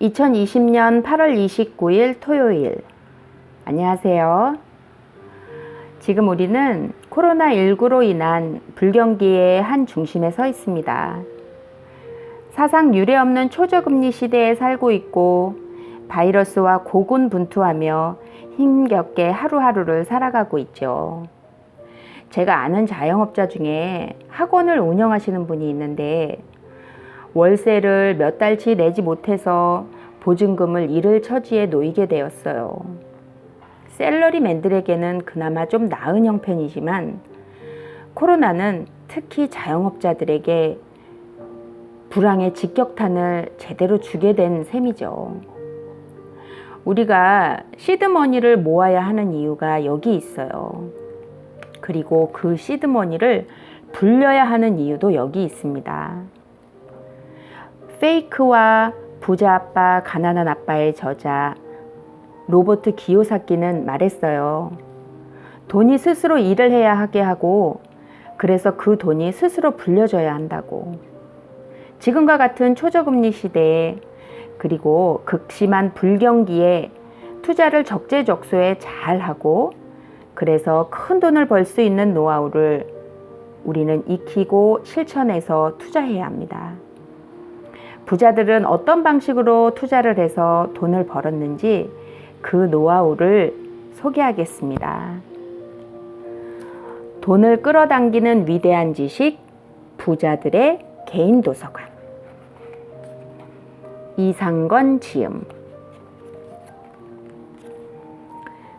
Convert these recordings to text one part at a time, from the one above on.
2020년 8월 29일 토요일. 안녕하세요. 지금 우리는 코로나19로 인한 불경기의 한 중심에 서 있습니다. 사상 유례 없는 초저금리 시대에 살고 있고 바이러스와 고군분투하며 힘겹게 하루하루를 살아가고 있죠. 제가 아는 자영업자 중에 학원을 운영하시는 분이 있는데 월세를 몇 달치 내지 못해서 보증금을 잃을 처지에 놓이게 되었어요. 셀러리맨들에게는 그나마 좀 나은 형편이지만 코로나는 특히 자영업자들에게 불황의 직격탄을 제대로 주게 된 셈이죠. 우리가 시드머니를 모아야 하는 이유가 여기 있어요. 그리고 그 시드머니를 불려야 하는 이유도 여기 있습니다. 페이크와 부자 아빠, 가난한 아빠의 저자 로버트 기요사키는 말했어요. 돈이 스스로 일을 해야 하게 하고 그래서 그 돈이 스스로 불려져야 한다고. 지금과 같은 초저금리 시대에 그리고 극심한 불경기에 투자를 적재적소에 잘 하고 그래서 큰 돈을 벌 수 있는 노하우를 우리는 익히고 실천해서 투자해야 합니다. 부자들은 어떤 방식으로 투자를 해서 돈을 벌었는지 그 노하우를 소개하겠습니다. 돈을 끌어당기는 위대한 지식, 부자들의 개인 도서관. 이상건 지음.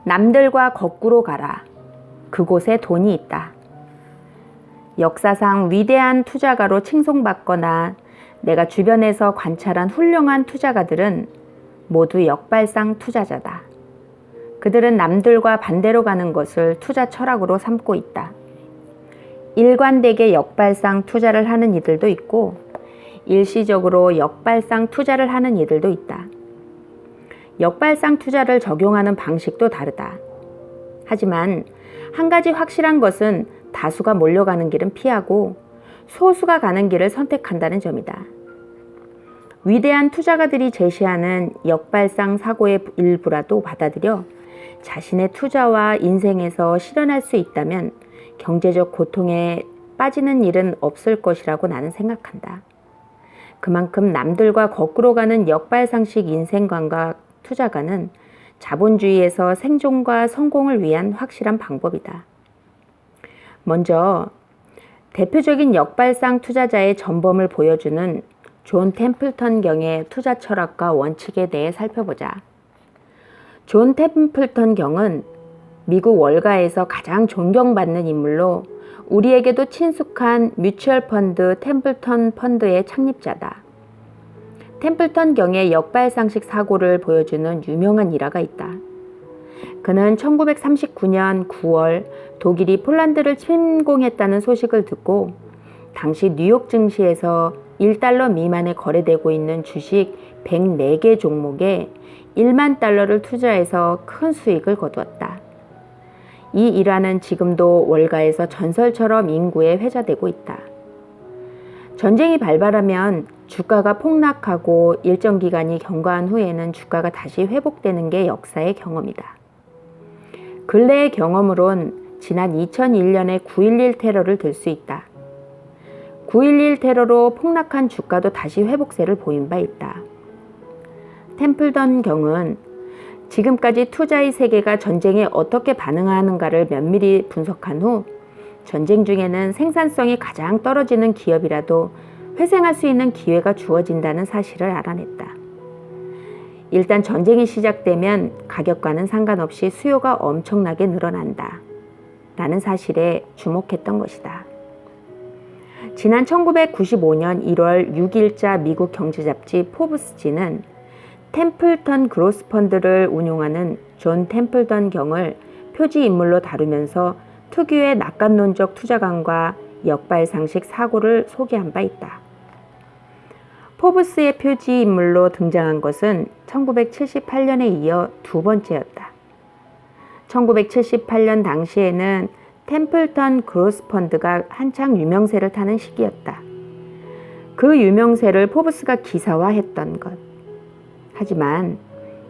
남들과 거꾸로 가라. 그곳에 돈이 있다. 역사상 위대한 투자가로 칭송받거나 내가 주변에서 관찰한 훌륭한 투자가들은 모두 역발상 투자자다. 그들은 남들과 반대로 가는 것을 투자 철학으로 삼고 있다. 일관되게 역발상 투자를 하는 이들도 있고 일시적으로 역발상 투자를 하는 이들도 있다. 역발상 투자를 적용하는 방식도 다르다. 하지만 한 가지 확실한 것은 다수가 몰려가는 길은 피하고 소수가 가는 길을 선택한다는 점이다. 위대한 투자가들이 제시하는 역발상 사고의 일부라도 받아들여 자신의 투자와 인생에서 실현할 수 있다면 경제적 고통에 빠지는 일은 없을 것이라고 나는 생각한다. 그만큼 남들과 거꾸로 가는 역발상식 인생관과 투자가는 자본주의에서 생존과 성공을 위한 확실한 방법이다. 먼저 대표적인 역발상 투자자의 전범을 보여주는 존 템플턴 경의 투자 철학과 원칙에 대해 살펴보자. 존 템플턴 경은 미국 월가에서 가장 존경받는 인물로 우리에게도 친숙한 뮤추얼 펀드 템플턴 펀드의 창립자다. 템플턴 경의 역발상식 사고를 보여주는 유명한 일화가 있다. 그는 1939년 9월 독일이 폴란드를 침공했다는 소식을 듣고 당시 뉴욕 증시에서 1달러 미만에 거래되고 있는 주식 104개 종목에 1만 달러를 투자해서 큰 수익을 거두었다. 이 일화는 지금도 월가에서 전설처럼 인구에 회자되고 있다. 전쟁이 발발하면 주가가 폭락하고 일정 기간이 경과한 후에는 주가가 다시 회복되는 게 역사의 경험이다. 근래의 경험으론 지난 2001년의 9.11 테러를 들 수 있다. 9.11 테러로 폭락한 주가도 다시 회복세를 보인 바 있다. 템플던 경은 지금까지 투자의 세계가 전쟁에 어떻게 반응하는가를 면밀히 분석한 후 전쟁 중에는 생산성이 가장 떨어지는 기업이라도 회생할 수 있는 기회가 주어진다는 사실을 알아냈다. 일단 전쟁이 시작되면 가격과는 상관없이 수요가 엄청나게 늘어난다. 라는 사실에 주목했던 것이다. 지난 1995년 1월 6일자 미국 경제 잡지 포브스지는 템플턴 그로스 펀드를 운용하는 존 템플턴 경을 표지 인물로 다루면서 특유의 낙관론적 투자관과 역발상식 사고를 소개한 바 있다. 포브스의 표지 인물로 등장한 것은 1978년에 이어 두 번째였다. 1978년 당시에는 템플턴 그로스 펀드가 한창 유명세를 타는 시기였다. 그 유명세를 포브스가 기사화했던 것. 하지만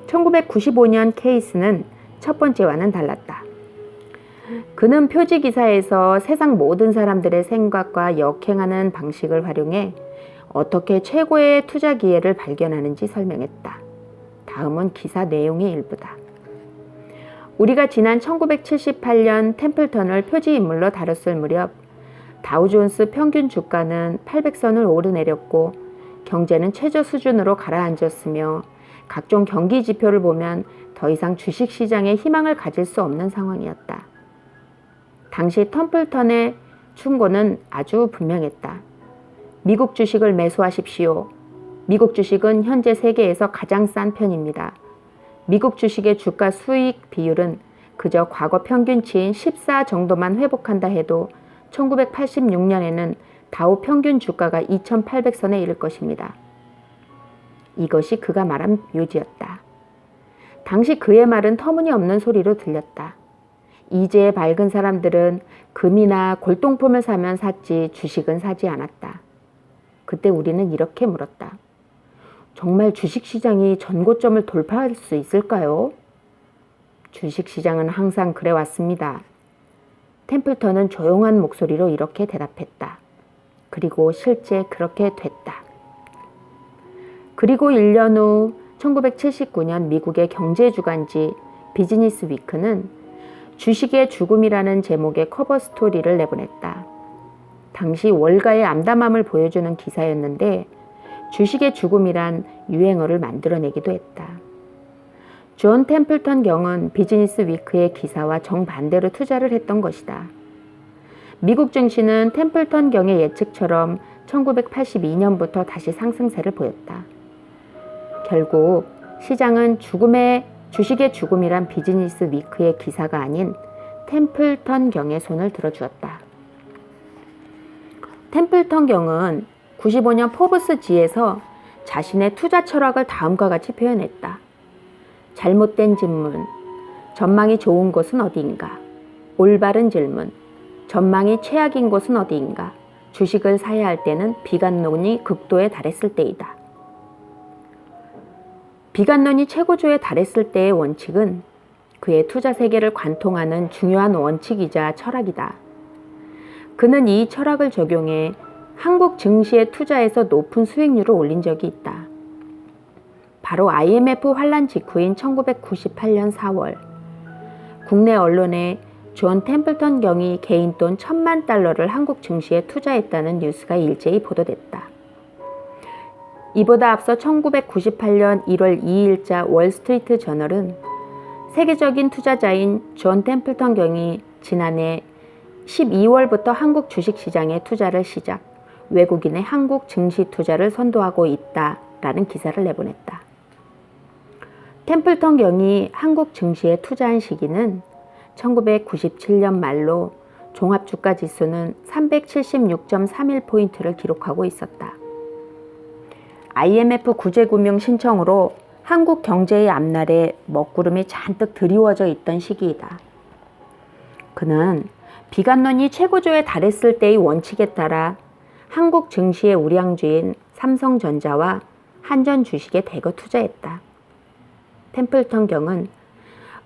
1995년 케이스는 첫 번째와는 달랐다. 그는 표지 기사에서 세상 모든 사람들의 생각과 역행하는 방식을 활용해 어떻게 최고의 투자 기회를 발견하는지 설명했다. 다음은 기사 내용의 일부다. 우리가 지난 1978년 템플턴을 표지 인물로 다뤘을 무렵 다우존스 평균 주가는 800선을 오르내렸고 경제는 최저 수준으로 가라앉았으며 각종 경기 지표를 보면 더 이상 주식 시장에 희망을 가질 수 없는 상황이었다. 당시 텀플턴의 충고는 아주 분명했다. 미국 주식을 매수하십시오. 미국 주식은 현재 세계에서 가장 싼 편입니다. 미국 주식의 주가 수익 비율은 그저 과거 평균치인 14 정도만 회복한다 해도 1986년에는 다우 평균 주가가 2,800선에 이를 것입니다. 이것이 그가 말한 묘지였다. 당시 그의 말은 터무니없는 소리로 들렸다. 이제 밝은 사람들은 금이나 골동품을 사면 샀지 주식은 사지 않았다. 그때 우리는 이렇게 물었다. 정말 주식시장이 전고점을 돌파할 수 있을까요? 주식시장은 항상 그래 왔습니다. 템플턴은 조용한 목소리로 이렇게 대답했다. 그리고 실제 그렇게 됐다. 그리고 1년 후 1979년 미국의 경제주간지 비즈니스 위크는 주식의 죽음이라는 제목의 커버 스토리를 내보냈다. 당시 월가의 암담함을 보여주는 기사였는데 주식의 죽음이란 유행어를 만들어내기도 했다. 존 템플턴 경은 비즈니스 위크의 기사와 정반대로 투자를 했던 것이다. 미국 증시는 템플턴 경의 예측처럼 1982년부터 다시 상승세를 보였다. 결국 시장은 죽음의 주식의 죽음이란 비즈니스 위크의 기사가 아닌 템플턴 경의 손을 들어주었다. 템플턴 경은 95년 포브스지에서 자신의 투자 철학을 다음과 같이 표현했다. 잘못된 질문, 전망이 좋은 곳은 어디인가? 올바른 질문, 전망이 최악인 곳은 어디인가? 주식을 사야 할 때는 비관론이 극도에 달했을 때이다. 비관론이 최고조에 달했을 때의 원칙은 그의 투자 세계를 관통하는 중요한 원칙이자 철학이다. 그는 이 철학을 적용해 한국 증시에 투자해서 높은 수익률을 올린 적이 있다. 바로 IMF 환란 직후인 1998년 4월 국내 언론에 존 템플턴 경이 개인 돈 천만 달러를 한국 증시에 투자했다는 뉴스가 일제히 보도됐다. 이보다 앞서 1998년 1월 2일자 월스트리트 저널은 세계적인 투자자인 존 템플턴 경이 지난해 12월부터 한국 주식시장에 투자를 시작, 외국인의 한국 증시 투자를 선도하고 있다라는 기사를 내보냈다. 템플턴 경이 한국 증시에 투자한 시기는 1997년 말로 종합 주가 지수는 376.31포인트를 기록하고 있었다. IMF 구제금융 신청으로 한국 경제의 앞날에 먹구름이 잔뜩 드리워져 있던 시기이다. 그는 비관론이 최고조에 달했을 때의 원칙에 따라 한국 증시의 우량주인 삼성전자와 한전 주식에 대거 투자했다. 템플턴 경은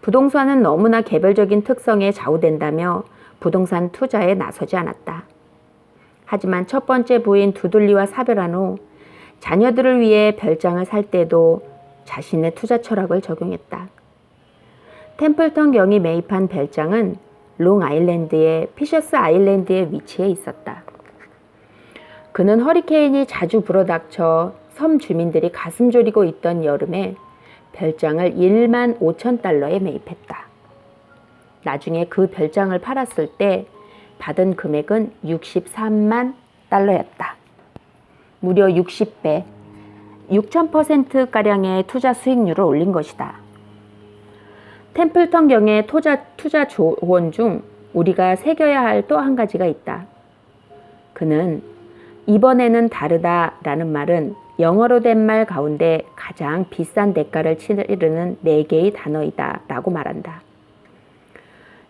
부동산은 너무나 개별적인 특성에 좌우된다며 부동산 투자에 나서지 않았다. 하지만 첫 번째 부인 두들리와 사별한 후 자녀들을 위해 별장을 살 때도 자신의 투자 철학을 적용했다. 템플턴 경이 매입한 별장은 롱 아일랜드의 피셔스 아일랜드에 위치해 있었다. 그는 허리케인이 자주 불어닥쳐 섬 주민들이 가슴 졸이고 있던 여름에 별장을 1만 5천 달러에 매입했다. 나중에 그 별장을 팔았을 때 받은 금액은 63만 달러였다. 무려 60배, 6,000%가량의 투자 수익률을 올린 것이다. 템플턴 경의 투자, 투자 조언 중 우리가 새겨야 할 또 한 가지가 있다. 그는 이번에는 다르다 라는 말은 영어로 된 말 가운데 가장 비싼 대가를 치르는 네 개의 단어이다 라고 말한다.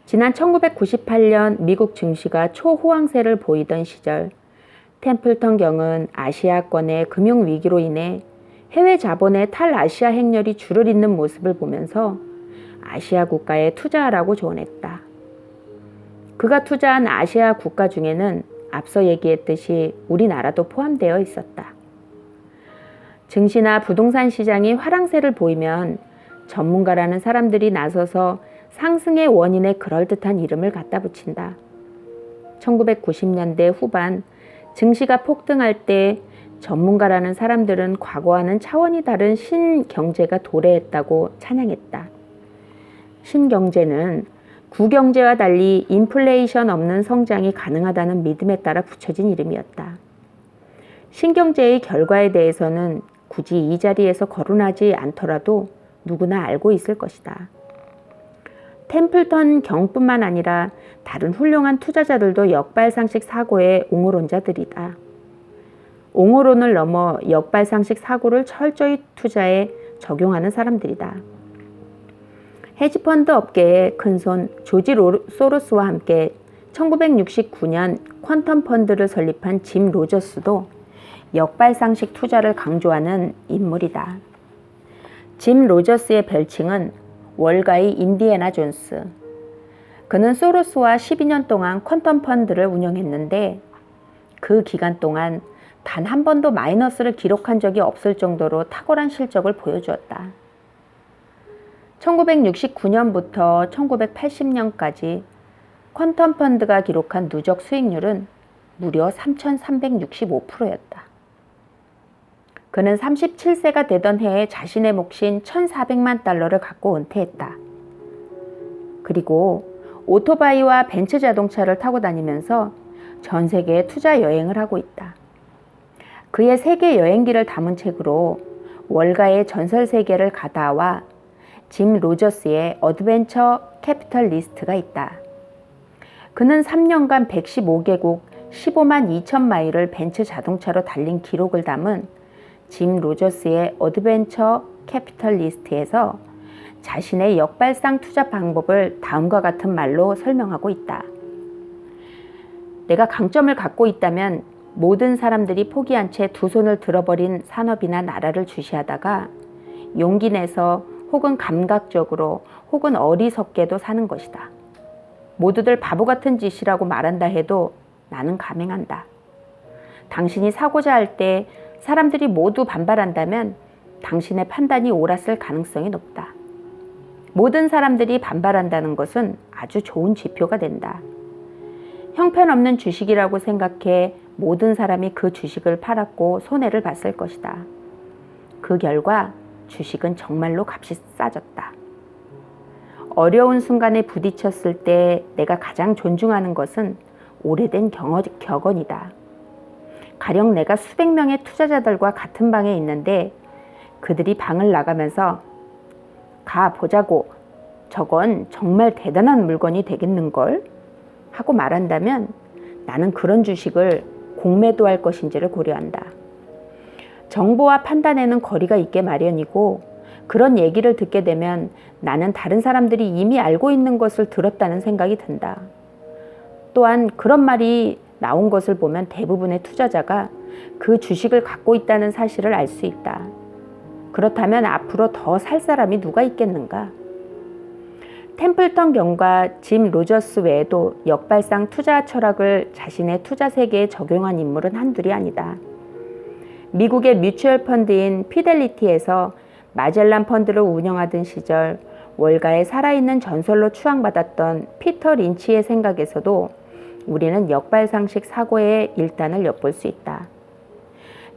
지난 1998년 미국 증시가 초호황세를 보이던 시절 템플턴 경은 아시아권의 금융위기로 인해 해외 자본의 탈아시아 행렬이 줄을 잇는 모습을 보면서 아시아 국가에 투자하라고 조언했다. 그가 투자한 아시아 국가 중에는 앞서 얘기했듯이 우리나라도 포함되어 있었다. 증시나 부동산 시장이 화랑세를 보이면 전문가라는 사람들이 나서서 상승의 원인에 그럴듯한 이름을 갖다 붙인다. 1990년대 후반 증시가 폭등할 때 전문가라는 사람들은 과거와는 차원이 다른 신경제가 도래했다고 찬양했다. 신경제는 구경제와 달리 인플레이션 없는 성장이 가능하다는 믿음에 따라 붙여진 이름이었다. 신경제의 결과에 대해서는 굳이 이 자리에서 거론하지 않더라도 누구나 알고 있을 것이다. 템플턴 경뿐만 아니라 다른 훌륭한 투자자들도 역발상식 사고의 옹호론자들이다. 옹호론을 넘어 역발상식 사고를 철저히 투자에 적용하는 사람들이다. 헤지펀드 업계의 큰손 조지 소로스와 함께 1969년 퀀텀 펀드를 설립한 짐 로저스도 역발상식 투자를 강조하는 인물이다. 짐 로저스의 별칭은 월가의 인디애나 존스. 그는 소로스와 12년 동안 퀀텀 펀드를 운영했는데 그 기간 동안 단 한 번도 마이너스를 기록한 적이 없을 정도로 탁월한 실적을 보여주었다. 1969년부터 1980년까지 퀀텀 펀드가 기록한 누적 수익률은 무려 3,365%였다. 그는 37세가 되던 해에 자신의 몫인 1,400만 달러를 갖고 은퇴했다. 그리고 오토바이와 벤츠 자동차를 타고 다니면서 전 세계에 투자 여행을 하고 있다. 그의 세계 여행기를 담은 책으로 월가의 전설 세계를 가다와 짐 로저스의 어드벤처 캐피털 리스트가 있다. 그는 3년간 115개국 15만 2천 마일을 벤츠 자동차로 달린 기록을 담은 짐 로저스의 어드벤처 캐피털 리스트에서 자신의 역발상 투자 방법을 다음과 같은 말로 설명하고 있다. 내가 강점을 갖고 있다면 모든 사람들이 포기한 채 두 손을 들어버린 산업이나 나라를 주시하다가 용기 내서 혹은 감각적으로 혹은 어리석게도 사는 것이다. 모두들 바보 같은 짓이라고 말한다 해도 나는 감행한다. 당신이 사고자 할 때 사람들이 모두 반발한다면 당신의 판단이 옳았을 가능성이 높다. 모든 사람들이 반발한다는 것은 아주 좋은 지표가 된다. 형편없는 주식이라고 생각해 모든 사람이 그 주식을 팔았고 손해를 봤을 것이다. 그 결과 주식은 정말로 값이 싸졌다. 어려운 순간에 부딪혔을 때 내가 가장 존중하는 것은 오래된 경어, 격언이다. 가령 내가 수백 명의 투자자들과 같은 방에 있는데 그들이 방을 나가면서 가 보자고 저건 정말 대단한 물건이 되겠는걸 하고 말한다면 나는 그런 주식을 공매도 할 것인지를 고려한다. 정보와 판단에는 거리가 있게 마련이고 그런 얘기를 듣게 되면 나는 다른 사람들이 이미 알고 있는 것을 들었다는 생각이 든다. 또한 그런 말이 나온 것을 보면 대부분의 투자자가 그 주식을 갖고 있다는 사실을 알 수 있다. 그렇다면 앞으로 더 살 사람이 누가 있겠는가? 템플턴 경과 짐 로저스 외에도 역발상 투자 철학을 자신의 투자 세계에 적용한 인물은 한둘이 아니다. 미국의 뮤추얼 펀드인 피델리티에서 마젤란 펀드를 운영하던 시절 월가의 살아있는 전설로 추앙받았던 피터 린치의 생각에서도 우리는 역발상식 사고의 일단을 엿볼 수 있다.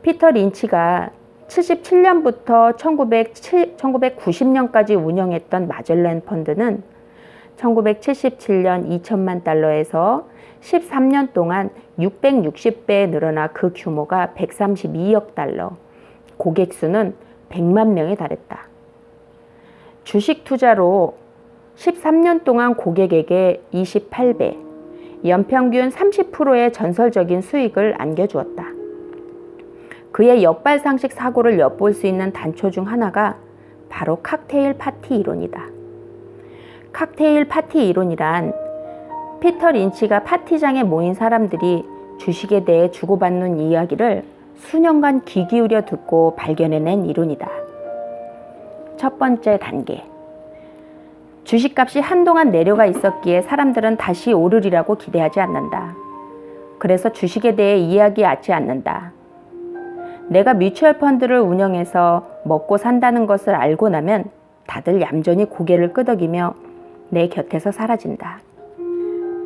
피터 린치가 77년부터 1907, 1990년까지 운영했던 마젤란 펀드는 1977년 2천만 달러에서 13년 동안 660배 늘어나 그 규모가 132억 달러, 고객 수는 100만 명에 달했다. 주식 투자로 13년 동안 고객에게 28배, 연평균 30%의 전설적인 수익을 안겨주었다. 그의 역발상식 사고를 엿볼 수 있는 단초 중 하나가 바로 칵테일 파티 이론이다. 칵테일 파티 이론이란 피터 린치가 파티장에 모인 사람들이 주식에 대해 주고받는 이야기를 수년간 귀 기울여 듣고 발견해낸 이론이다. 첫 번째 단계. 주식값이 한동안 내려가 있었기에 사람들은 다시 오르리라고 기대하지 않는다. 그래서 주식에 대해 이야기하지 않는다. 내가 뮤추얼 펀드를 운영해서 먹고 산다는 것을 알고 나면 다들 얌전히 고개를 끄덕이며 내 곁에서 사라진다.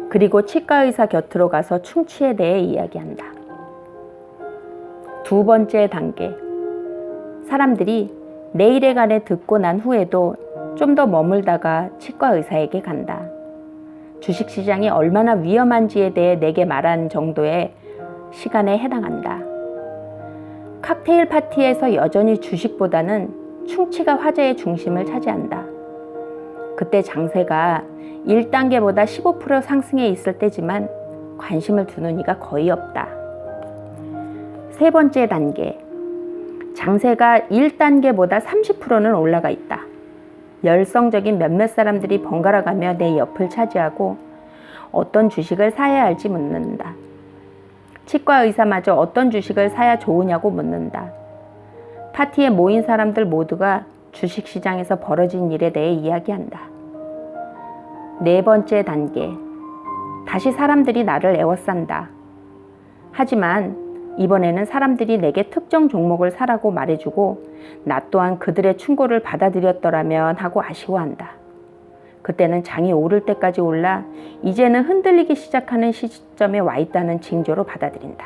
그리고 치과 의사 곁으로 가서 충치에 대해 이야기한다. 두 번째 단계. 사람들이 내일에 관해 듣고 난 후에도 좀 더 머물다가 치과 의사에게 간다. 주식 시장이 얼마나 위험한지에 대해 내게 말한 정도의 시간에 해당한다. 칵테일 파티에서 여전히 주식보다는 충치가 화제의 중심을 차지한다. 그때 장세가 1단계보다 15% 상승해 있을 때지만 관심을 두는 이가 거의 없다. 세 번째 단계. 장세가 1단계보다 30%는 올라가 있다. 열성적인 몇몇 사람들이 번갈아 가며 내 옆을 차지하고 어떤 주식을 사야 할지 묻는다. 치과 의사마저 어떤 주식을 사야 좋으냐고 묻는다. 파티에 모인 사람들 모두가 주식 시장에서 벌어진 일에 대해 이야기한다. 네 번째 단계. 다시 사람들이 나를 애워싼다. 하지만 이번에는 사람들이 내게 특정 종목을 사라고 말해주고 나 또한 그들의 충고를 받아들였더라면 하고 아쉬워한다. 그때는 장이 오를 때까지 올라 이제는 흔들리기 시작하는 시점에 와 있다는 징조로 받아들인다.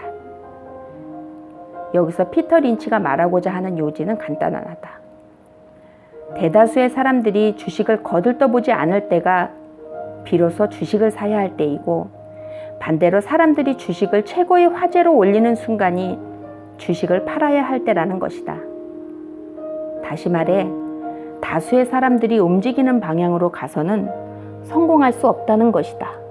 여기서 피터 린치가 말하고자 하는 요지는 간단하다. 대다수의 사람들이 주식을 거들떠보지 않을 때가 비로소 주식을 사야 할 때이고 반대로 사람들이 주식을 최고의 화제로 올리는 순간이 주식을 팔아야 할 때라는 것이다. 다시 말해, 다수의 사람들이 움직이는 방향으로 가서는 성공할 수 없다는 것이다.